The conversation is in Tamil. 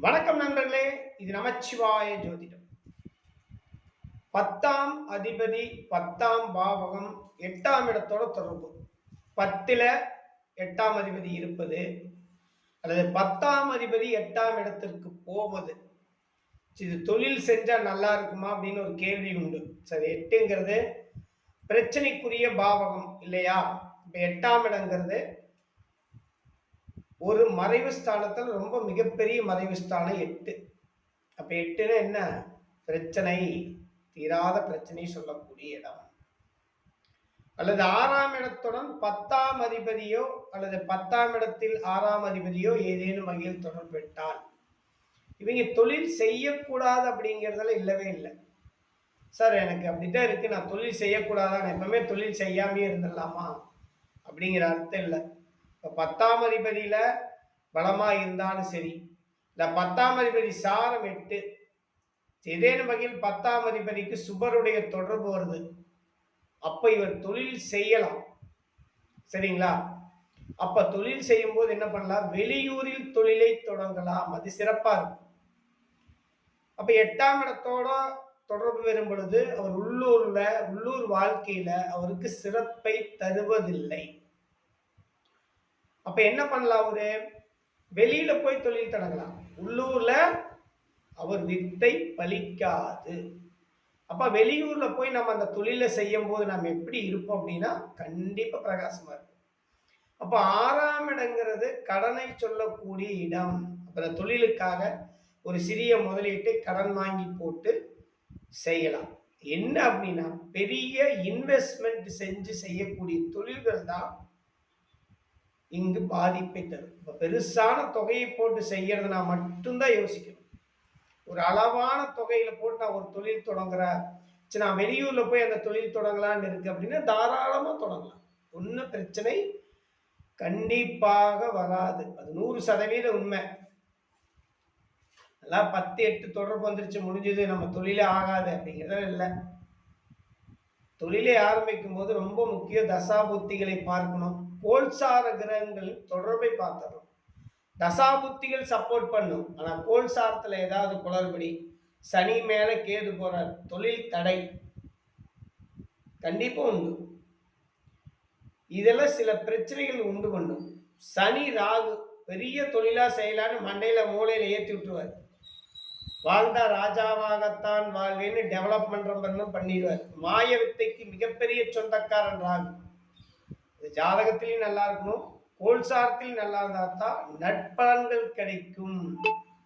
வணக்கம் நண்பர்களே இது நமச்சிவாய ஜோதிடம். பத்தாம் அதிபதி பத்தாம் பாவகம் எட்டாம் இடத்தோட தொடர்பு. பத்தில் எட்டாம் அதிபதி இருப்பது அல்லது பத்தாம் அதிபதி எட்டாம் இடத்திற்கு போவது. இது தொழில் செஞ்சா நல்லா இருக்குமா அப்படின்னு ஒரு கேள்வி உண்டு. சரி எட்டுங்கிறது பிரச்சனைக்குரிய பாவகம் இல்லையா? இப்ப எட்டாம் இடங்கிறது ஒரு மறைவு ஸ்தானத்தில் ரொம்ப மிகப்பெரிய மறைவு ஸ்தானம் எட்டு. அப்ப எட்டுன்னா என்ன? பிரச்சனை. தீராத பிரச்சனை சொல்லக்கூடிய இடம். அல்லது ஆறாம் இடத்துடன் பத்தாம் அதிபதியோ அல்லது பத்தாம் இடத்தில் ஆறாம் அதிபதியோ ஏதேனும் வகையில் தொடர்பெட்டால். இவங்க தொழில் செய்யக்கூடாது அப்படிங்கிறதுல இல்லவே இல்லை. சார் எனக்கு அப்படித்தான் இருக்கு. நான் தொழில் செய்யக்கூடாதா? நான் எப்பவுமே தொழில் செய்யாமே இருந்துடலாமா? அப்படிங்கிற அர்த்தம் இல்லை. இப்போ பத்தாம் அதிபதியில் பலமாக இருந்தாலும் சரி இல்லை பத்தாம் அதிபதி சாரம் எட்டு ஏதேனும் வகையில் பத்தாம் அதிபதிக்கு சுபருடைய தொடர்பு வருது. அப்போ இவர் தொழில் செய்யலாம். சரிங்களா? அப்போ தொழில் செய்யும்போது என்ன பண்ணலாம்? வெளியூரில் தொழிலை தொடங்கலாம். அது சிறப்பாக இருக்கும். அப்போ எட்டாம் இடத்தோட தொடர்பு வரும் பொழுது அவர் உள்ளூரில் உள்ளூர் வாழ்க்கையில் அவருக்கு சிறப்பை தருவதில்லை. அப்போ என்ன பண்ணலாம் அவரு? வெளியில போய் தொழில் தொடங்கலாம். உள்ளூர்ல அவர் வித்தை பலிக்காது அப்ப வெளியூர்ல போய் நம்ம அந்த தொழிலை செய்யும் போது நம்ம எப்படி இருப்போம் அப்படின்னா கண்டிப்பா பிரகாசமா இருக்கும் அப்ப ஆறாம் இடங்கிறது கடனை சொல்லக்கூடிய இடம். அப்ப அந்த தொழிலுக்காக ஒரு சிறிய முதலீட்டை கடன் வாங்கி போட்டு செய்யலாம். என்ன அப்படின்னா பெரிய இன்வெஸ்ட்மெண்ட் செஞ்சு செய்யக்கூடிய தொழில்கள் தான் இங்கு பாதிப்பை தரும். இப்போ பெருசான தொகையை போட்டு செய்யறதுனா மட்டும்தான் யோசிக்கணும். ஒரு அளவான தொகையில போட்டு நான் ஒரு தொழில் தொடங்குறேன். சரி நான் வெளியூர்ல போய் அந்த தொழில் தொடங்கலான்னு இருக்கு அப்படின்னா தாராளமா தொடங்கலாம். ஒன்றும் பிரச்சனை கண்டிப்பாக வராது. அது நூறு சதவீத உண்மை. நல்லா பத்து எட்டு தொடர்பு வந்துருச்சு முடிஞ்சது நம்ம தொழிலே ஆகாது அப்படிங்கிறது இல்லை. தொழிலை ஆரம்பிக்கும் போது ரொம்ப முக்கிய தசாபுத்திகளை பார்க்கணும். கோல்சார கிரகங்களின் தொடர்பை பார்த்தணும் தசாபுத்திகள் சப்போர்ட் பண்ணும். ஆனால் கோல்சாரத்தில் ஏதாவது குளறுபடி சனி மேலே கேது போகிறார் தொழில் தடை கண்டிப்பாக உண்டு. இதெல்லாம் சில பிரச்சனைகள் உண்டு பண்ணும். சனி ராகு பெரிய தொழிலாக செய்யலான்னு மண்டையில் மூளையில் ஏற்றி விட்டுருவார். வாழ்ந்தா ராஜாவாகத்தான் வாழ்வேன்னு டெவலப் பண்ணுற பண்ணிடுவார். மாய வித்தைக்கு மிகப்பெரிய சொந்தக்காரன் ராகு. இது ஜாதகத்திலையும் நல்லா இருக்கணும். கோல்சாரத்திலையும் நல்லா இருந்தால் தான் நட்பலன்கள் கிடைக்கும்.